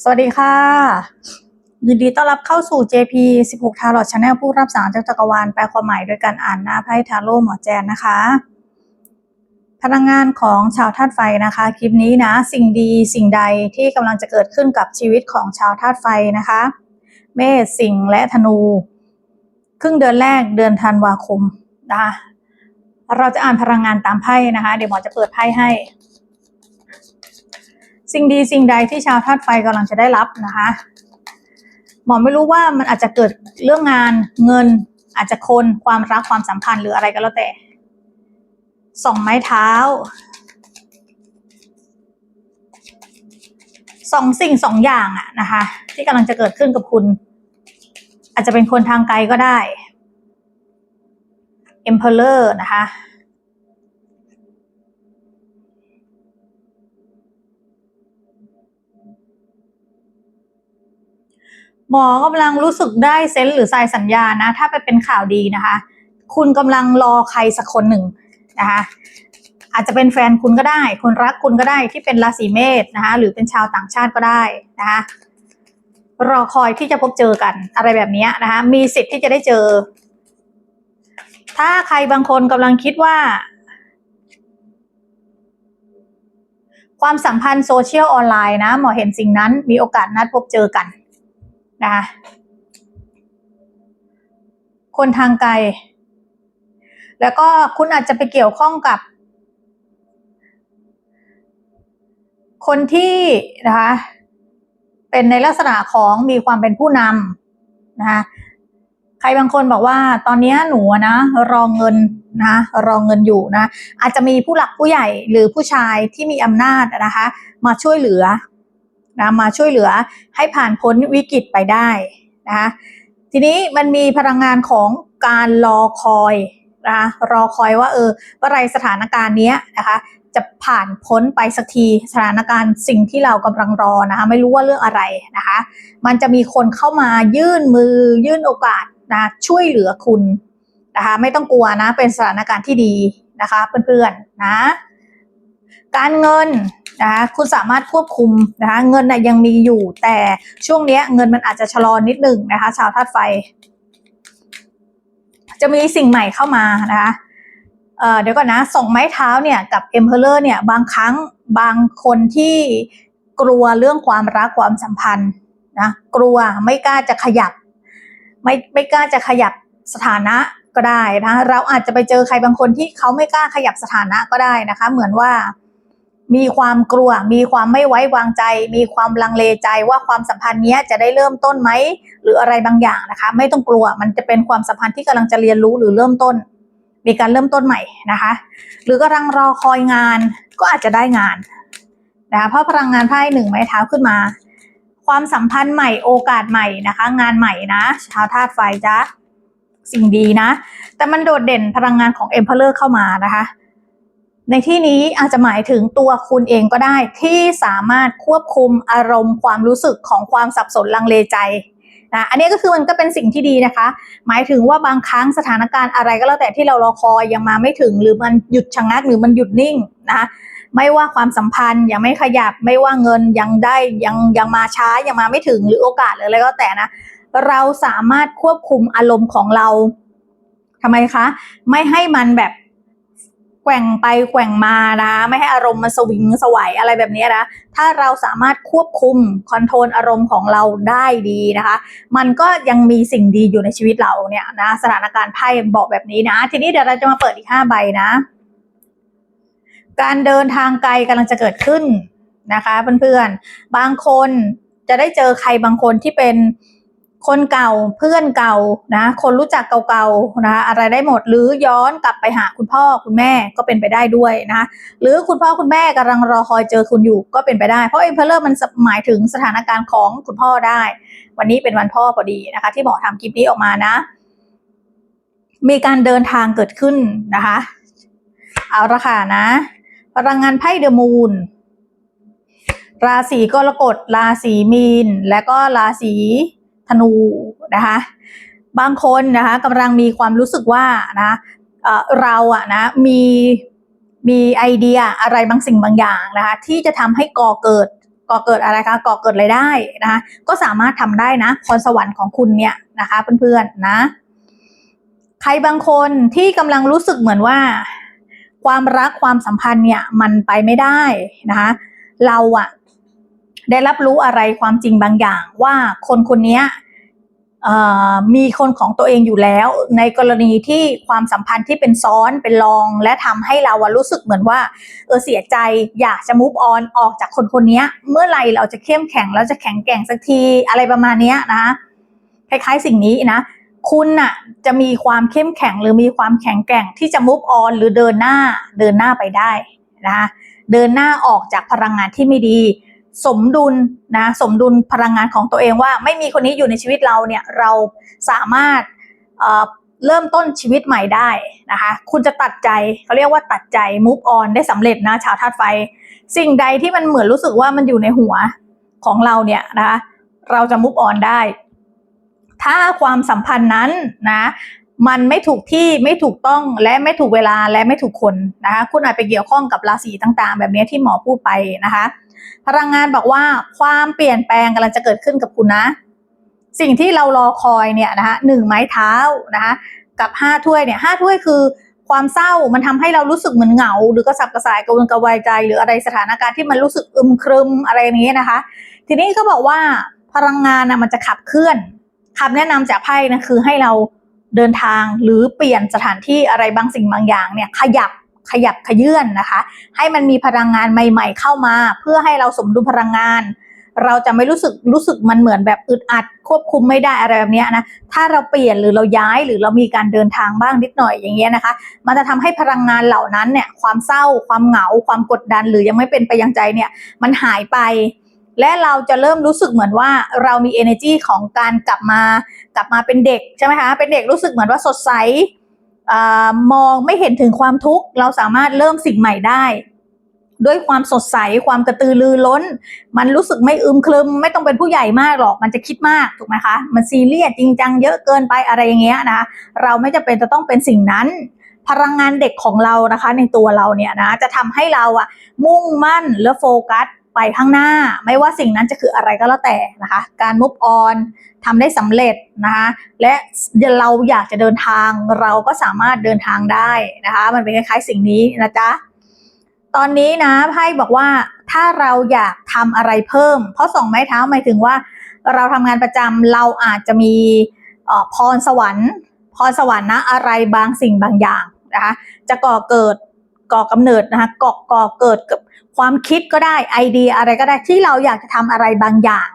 สวัสดีค่ะ ยินดีต้อนรับเข้าสู่ JP 16 Tarot Channel ผู้รับสารจากจักรวาลแปลความหมายโดยการอ่านหน้าไพ่ทาโร่หมอแจนนะคะ พลังงานของชาวธาตุไฟนะคะ คลิปนี้นะ สิ่งดีสิ่งใดที่กำลังจะเกิดขึ้นกับชีวิตของชาวธาตุไฟนะคะ เมษสิงห์และธนู ครึ่งเดือนแรกเดือนธันวาคมนะคะเราจะอ่านพลังงานตามไพ่นะคะ เดี๋ยวหมอจะเปิดไพ่ให้ สิ่งดีสิ่งใดที่ชาวธาตุไฟกำลังจะได้รับนะคะหมอไม่รู้ว่ามันอาจจะเกิดเรื่องงานเงิน อาจจะคนความรักความสัมพันธ์หรืออะไรก็แล้วแต่สองไม้เท้าสองสิ่งสองอย่างอะนะคะ ที่กำลังจะเกิดขึ้นกับคุณ อาจจะเป็นคนทางไกลก็ได้ Emperor นะคะ หมอกำลังรู้สึกได้เซนส์หรือสายสัญญานะ ถ้าไปเป็นข่าวดีนะคะ คุณกำลังรอใครสักคนหนึ่งนะคะ อาจจะเป็นแฟนคุณก็ได้ คนรักคุณก็ได้ที่เป็นราศีเมษนะคะ หรือเป็นชาวต่างชาติก็ได้นะคะรอคอยที่จะพบเจอกันอะไรแบบนี้นะคะ มีสิทธิ์ที่จะได้เจอ ถ้าใครบางคนกำลังคิดว่า ความสัมพันธ์โซเชียลออนไลน์นะ หมอเห็นสิ่งนั้นมีโอกาสนัดพบเจอกัน นะคะคนทางไกล แล้วก็คุณอาจจะไปเกี่ยวข้องกับ คนที่นะคะเป็นในลักษณะของมีความเป็นผู้นำนะคะใครบางคนบอกว่าตอนนี้หนูนะรองเงินนะรองเงินอยู่นะอาจจะมีผู้หลักผู้ใหญ่หรือผู้ชายที่มีอำนาจนะคะ มาช่วยเหลือ นะมาช่วยเหลือให้ผ่านพ้นวิกฤตไปได้นะคะทีนี้มันมีพลังงานของการรอคอยนะคะรอคอยว่าเออว่าไรสถานการณ์นี้นะคะจะผ่านพ้นไปสักทีสถานการณ์สิ่งที่เรากำลังรอนะคะไม่รู้ว่าเรื่องอะไรนะคะมันจะมีคนเข้ามายื่นมือยื่นโอกาสนะช่วยเหลือคุณนะคะไม่ต้องกลัวนะเป็นสถานการณ์ที่ดีนะคะเพื่อนๆนะ การเงินนะคะคุณสามารถควบคุมนะคะเงินนะยังมีอยู่ แต่ช่วงนี้เงินมันอาจจะชะลอนิดหนึ่งนะคะ ชาวธาตุไฟ จะมีสิ่งใหม่เข้ามานะคะเเดี๋ยวก่อนนะส่งไม้เท้าเนี่ยกับ Emperor เนี่ยบางครั้งบางคนที่กลัวเรื่องความรักความสัมพันธ์นะกลัวไม่กล้าจะขยับ ไม่ไม่กล้าจะขยับสถานะก็ได้นะเราอาจจะไปเจอใครบางคนที่เขาไม่กล้าขยับสถานะก็ได้นะคะ เหมือนว่า มีความกลัว มีความไม่ไว้วางใจ มีความลังเลใจว่าความสัมพันธ์นี้จะได้เริ่มต้นไหม หรืออะไรบางอย่างนะคะ ไม่ต้องกลัวมันจะเป็นความสัมพันธ์ที่กำลังจะเรียนรู้หรือเริ่มต้น มีการเริ่มต้นใหม่นะคะ หรือกำลังรอคอยงานก็อาจจะได้งานนะคะเพราะพลังงานไพ่หนึ่งไม้เท้าขึ้นมา ความสัมพันธ์ใหม่โอกาสใหม่นะคะ งานใหม่นะชาวธาตุไฟจ้ะสิ่งดีนะ แต่มันโดดเด่นพลังงานของเอ็มเพลเลอร์เข้ามานะคะ ในที่นี้อาจจะหมายถึงตัวคุณเองก็ได้ที่สามารถควบคุมอารมณ์ความรู้สึกของความสับสนลังเลใจนะอันนี้ก็คือมันก็เป็นสิ่งที่ดีนะคะ หมายถึงว่าบางครั้งสถานการณ์อะไรก็แล้วแต่ที่เรารอคอยยังมาไม่ถึง หรือมันหยุดชะงักหรือมันหยุดนิ่งนะคะไม่ว่าความสัมพันธ์ยังไม่ขยับไม่ว่าเงินยังได้ยังยังมาช้ายังมาไม่ถึงหรือโอกาสหรืออะไรก็แต่นะ เราสามารถควบคุมอารมณ์ของเราทำไมคะ ไม่ให้มันแบบ แกว่งไปแกว่งมานะ ไม่ให้อารมณ์มันสวิงสวัยอะไรแบบนี้นะ ถ้าเราสามารถควบคุมคอนโทรลอารมณ์ของเราได้ดีนะคะ มันก็ยังมีสิ่งดีอยู่ในชีวิตเราเนี่ยนะสถานการณ์ไพ่บอกแบบนี้นะ ทีนี้เดี๋ยวเราจะมาเปิดอีกห้าใบนะ การเดินทางไกลกำลังจะเกิดขึ้นนะคะ เพื่อนๆบางคนจะได้เจอใครบางคนที่เป็น คนเก่าเพื่อนเก่านะคนรู้จักเก่าๆนะอะไรได้หมดหรือย้อนกลับไปหาคุณพ่อคุณแม่ก็เป็นไปได้ด้วยนะหรือคุณพ่อคุณแม่กำลังรอคอยเจอคุณอยู่ก็เป็นไปได้เพราะเอ็มเพลเลอร์มันหมายถึงสถานการณ์ของคุณพ่อได้ วันนี้เป็นวันพ่อพอดีนะคะ ที่หมอทำคลิปนี้ออกมานะ มีการเดินทางเกิดขึ้นนะคะ เอาละค่ะนะพลังงานไพ่เดอะมูนราศีกรกฎราศีมีน และก็ราศี ธนูนะคะบางคนนะคะกำลังมีความรู้สึกว่านะเเราอะนะมีมีไอเดียอะไรบางสิ่งบางอย่างนะคะที่จะทำให้ก่อเกิดก่อเกิดอะไรคะก่อเกิดรายได้นะคะก็สามารถทำได้นะพรสวรรค์ของคุณเนี่ยนะคะเพื่อนๆนะใครบางคนที่กำลังรู้สึกเหมือนว่า ความรักความสัมพันธ์เนี่ยมันไปไม่ได้นะคะเราอะ ได้รับรู้อะไรความจริงบางอย่างว่าคนคนนี้มีคนของตัวเองอยู่แล้ว ในกรณีที่ความสัมพันธ์ที่เป็นซ้อนเป็นรอง และทำให้เรารู้สึกเหมือนว่าเออเสียใจอยากจะมูฟออนออกจากคนคนนี้เมื่อไรเราจะเข้มแข็งแล้วจะแข็งแกร่งสักทีอะไรประมาณนี้นะคะคล้ายๆสิ่งนี้นะคุณน่ะจะมีความเข้มแข็งหรือมีความแข็งแกร่งที่จะมุฟออนหรือเดินหน้าเดินหน้าไปได้นะคะเดินหน้าออกจากพลังงานที่ไม่ดี สมดุลนะสมดุลพลังงานของตัวเองว่า ไม่มีคนนี้อยู่ในชีวิตเราเนี่ยเราสามารถเเริ่มต้นชีวิตใหม่ได้นะคะ คุณจะตัดใจเขาเรียกว่าตัดใจมุฟออนได้สำเร็จนะชาวธาตุไฟ สิ่งใดที่มันเหมือนรู้สึกว่ามันอยู่ในหัวของเราเนี่ยนะคะเราจะมุฟออนได้ ถ้าความสัมพันธ์นั้นนะมันไม่ถูกที่ไม่ถูกต้องและไม่ถูกเวลาและไม่ถูกคนนะคะคุณอาจไปเกี่ยวข้องกับราศีต่างๆ แบบนี้ที่หมอพูดไปนะคะ พลังงานบอกว่าความเปลี่ยนแปลงกำลังจะเกิดขึ้นกับคุณนะ สิ่งที่เรารอคอยเนี่ยนะคะหนึ่งไม้เท้านะคะกับห้าถ้วยเนี่ยห้าถ้วยคือความเศร้ามันทำให้เรารู้สึกเหมือนเหงา หรือกระสับกระส่ายกระวนกระวายใจ หรืออะไรสถานการณ์ที่มันรู้สึกอึมครึมอะไรนี้นะคะ ทีนี้ก็บอกว่าพลังงานนะมันจะขับเคลื่อนคำแนะนำจากไพ่นะคือให้เราเดินทางหรือเปลี่ยนสถานที่อะไรบางสิ่งบางอย่างเนี่ยขยับ ขยับขยื่นนะคะ ให้มันมีพลังงานใหม่ ๆ เข้ามา เพื่อให้เราสมดุลพลังงาน เราจะไม่รู้สึกรู้สึกมันเหมือนแบบอึดอัด ควบคุมไม่ได้อะไรแบบนี้นะถ้าเราเปลี่ยนหรือเราย้ายหรือเรามีการเดินทางบ้างนิดหน่อยอย่างเงี้ยนะคะ มันจะทำให้พลังงานเหล่านั้นเนี่ยความเศร้า ความเหงา ความกดดัน หรือยังไม่เป็นไปยังใจเนี่ยมันหายไปและเราจะเริ่มรู้สึกเหมือนว่าเรามี energy ของการกลับมากลับมาเป็นเด็กใช่ไหมคะ เป็นเด็กรู้สึกเหมือนว่าสดใส อมองไม่เห็นถึงความทุกข์ เราสามารถเริ่มสิ่งใหม่ได้ ด้วยความสดใสความกระตือรือร้น มันรู้สึกไม่อึมครึม ไม่ต้องเป็นผู้ใหญ่มากหรอก มันจะคิดมากถูกไหมคะมันซีเรียสจริงจังเยอะเกินไปอะไรอย่างเงี้ยนะเราไม่จำเป็นจะต้องเป็นสิ่งนั้น พลังงานเด็กของเรานะคะ ในตัวเราเนี่ยนะจะทำให้เราอะมุ่งมั่นและโฟกัส ไปข้างหน้า ไม่ว่าสิ่งนั้นจะคืออะไรก็แล้วแต่นะคะ การมุฟออนทำได้สำเร็จนะคะและเราอยากจะเดินทางเราก็สามารถเดินทางได้นะคะ มันเป็นคล้ายๆสิ่งนี้นะจ๊ะตอนนี้นะไพ่บอกว่าถ้าเราอยากทำอะไรเพิ่ม เพราะสองไม้เท้าหมายถึงว่า เราทำงานประจำเราอาจจะมีพรสวรรค์ พรสวรรค์นะอะไรบางสิ่งบางอย่างนะคะจะก่อเกิดก่อกำเนิดนะคะก่อก่อเกิดกับ ความคิดก็ได้ไอเดียอะไรก็ได้ที่เราอยากจะทำอะไรบางอย่าง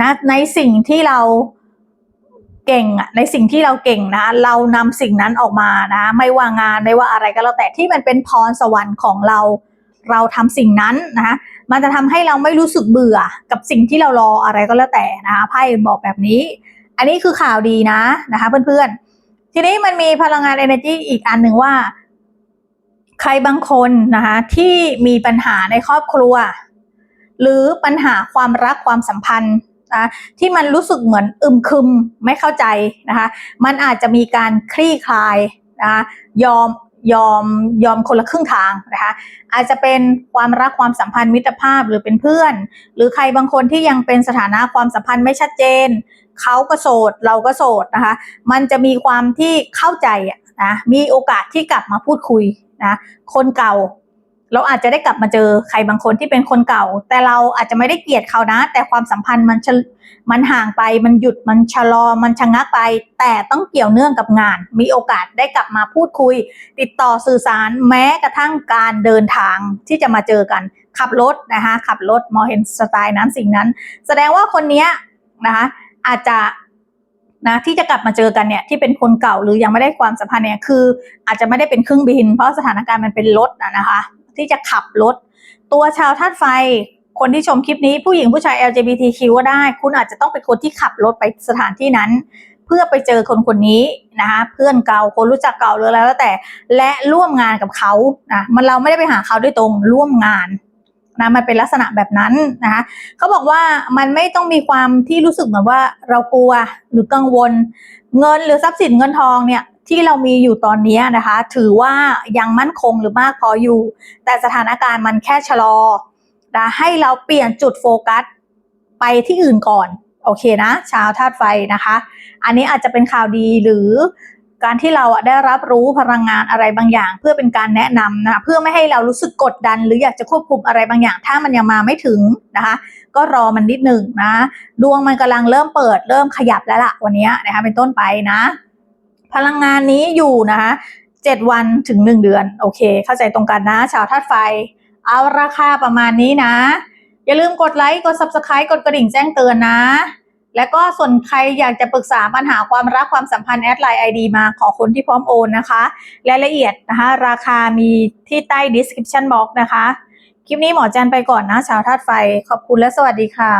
นะในสิ่งที่เราเก่งอะในสิ่งที่เราเก่งนะ เรานำสิ่งนั้นออกมานะ ไม่ว่างานไม่ว่าอะไรก็แล้วแต่ที่มันเป็นพรสวรรค์ของเรา เราทำสิ่งนั้นนะมันจะทำให้เราไม่รู้สึกเบื่อกับสิ่งที่เรารออะไรก็แล้วแต่นะคะไพ่บอกแบบนี้ อันนี้คือข่าวดีนะนะคะ เพื่อนๆทีนี้มันมีพลังงาน energy อีกอันหนึ่งว่า รบางคนนะคะที่มีปัญหาในครอบครัว หรือปัญหาความรักความสัมพันธ์นะที่มันรู้สึกเหมือนอึมครึมไม่เข้าใจนะคะมันอาจจะมีการคลี่คลายนะคะยอมยอมยอมคนละครึ่งทางนะคะอาจจะเป็นความรักความสัมพันธ์มิตรภาพหรือเป็นเพื่อน หรือใครบางคนที่ยังเป็นสถานะความสัมพันธ์ไม่ชัดเจนเขาก็โสดเราก็โสดนะคะ มันจะมีความที่เข้าใจนะมีโอกาสที่กลับมาพูดคุย นะคนเก่า เราอาจจะได้กลับมาเจอใครบางคนที่เป็นคนเก่า แต่เราอาจจะไม่ได้เกลียดเขานะ แต่ความสัมพันธ์มันมันห่างไป มันหยุดมันชะลอมันชะงักไป แต่ต้องเกี่ยวเนื่องกับงาน มีโอกาสได้กลับมาพูดคุย ติดต่อสื่อสารแม้กระทั่งการเดินทางที่จะมาเจอกัน ขับรถนะคะขับรถมอเห็นสไตล์นั้นสิ่งนั้น แสดงว่าคนนี้นะคะอาจจะ นะที่จะกลับมาเจอกันเนี่ยที่เป็นคนเก่าหรือยังไม่ได้ความสัมพันธ์เนี่ยคือ อาจจะไม่ได้เป็นเครื่องบิน เพราะสถานการณ์มันเป็นรถนะคะ ที่จะขับรถ ตัวชาวธาตุไฟ คนที่ชมคลิปนี้ผู้หญิงผู้ชาย LGBTQ ก็ได้ คุณอาจจะต้องเป็นคนที่ขับรถไปสถานที่นั้น เพื่อไปเจอคนคนนี้นะคะเพื่อนเก่าคนรู้จักเก่าหรืออะไรแล้วแต่ และร่วมงานกับเขานะมันเราไม่ได้ไปหาเขาด้วยตรงร่วมงาน นะมันเป็นลักษณะแบบนั้นนะคะเขาบอกว่ามันไม่ต้องมีความที่รู้สึกเหมือนว่าเรากลัวหรือกังวล เงินหรือทรัพย์สินเงินทองเนี่ยที่เรามีอยู่ตอนนี้นะคะ ถือว่ายังมั่นคงหรือมากพออยู่ แต่สถานการณ์มันแค่ชะลอนะให้เราเปลี่ยนจุดโฟกัสไปที่อื่นก่อน โอเคนะ ชาวธาตุไฟนะคะ อันนี้อาจจะเป็นข่าวดีหรือ การที่เราอะได้รับรู้พลังงานอะไรบางอย่าง เพื่อเป็นการแนะนำนะเพื่อไม่ให้เรารู้สึกกดดัน หรืออยากจะควบคุมอะไรบางอย่าง ถ้ามันยังมาไม่ถึงนะคะ ก็รอมันนิดหนึ่งนะดวงมันกำลังเริ่มเปิด เริ่มขยับแล้วล่ะวันนี้นะคะเป็นต้นไปนะ พลังงานนี้อยู่นะคะเจ็ดวันถึงหนึ่งเดือน โอเค เข้าใจตรงกันนะ ชาวธาตุไฟ เอาราคาประมาณนี้นะ อย่าลืมกดไลค์กด subscribe กดกระดิ่งแจ้งเตือนนะ แล้วก็ส่วนใครอยากจะปรึกษาปัญหาความรักความสัมพันธ์แอดไลน์ไอดีมาขอคนที่พร้อมโอนนะคะรายละเอียดนะคะ ราคามีที่ใต้ description box นะคะ คลิปนี้หมอจันไปก่อนนะชาวธาตุไฟขอบคุณและสวัสดีค่ะ